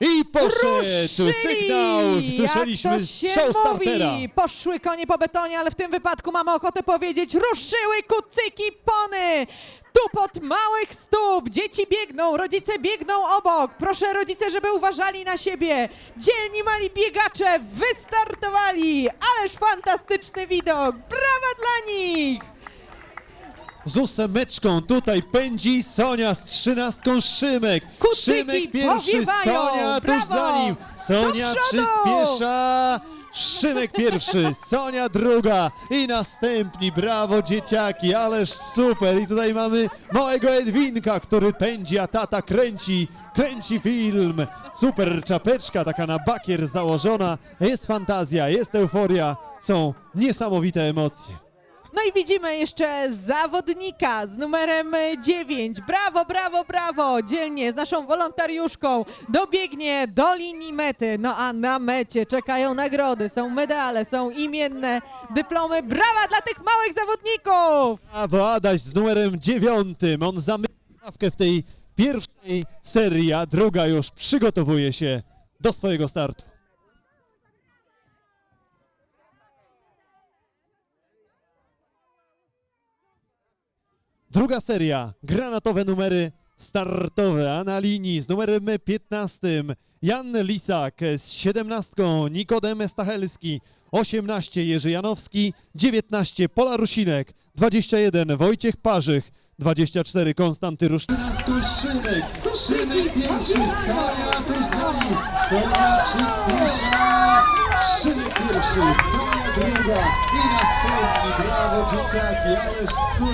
I poszedł Ruszyli! sygnał, słyszeliśmy Jak to się show startera. mówi. Poszły konie po betonie, ale w tym wypadku mamy ochotę powiedzieć, ruszyły kucyki pony! Tupot małych stóp, dzieci biegną, rodzice biegną obok. Proszę rodzice, żeby uważali na siebie. Dzielni mali biegacze wystartowali. Ależ fantastyczny widok. Brawa dla nich! Z ósemeczką tutaj pędzi Sonia z trzynastką Szymek. Kucyki Szymek pierwszy, powiewają. Sonia tuż Brawo. za nim. Sonia Do przodu. przyspiesza. Szymek pierwszy, Sonia druga i następni, brawo dzieciaki, ależ super. I tutaj mamy małego Edwinka, który pędzi, a tata kręci, kręci film. Super czapeczka, taka na bakier założona. Jest fantazja, jest euforia, są niesamowite emocje. No i widzimy jeszcze zawodnika z numerem 9. Brawo, brawo, brawo! Dzielnie z naszą wolontariuszką dobiegnie do linii mety. No a na mecie czekają nagrody, są medale, są imienne dyplomy. Brawa dla tych małych zawodników! Brawo, Adaś z numerem dziewiątym. On zamyka stawkę w tej pierwszej serii, a druga już przygotowuje się do swojego startu. Druga seria, granatowe numery startowe, a na linii z numerem 15 Jan Lisak z 17 Nikodem Stachelski, 18 Jerzy Janowski, 19 Pola Rusinek, 21 Wojciech Parzych, 24 Konstanty Ruszczyk. 13 Szymek, Szymek pierwszy, Sonia tuż Sonia przyspiesza, Szymek pierwszy, Sonia druga i następni, brawo dzieciaki, ależ.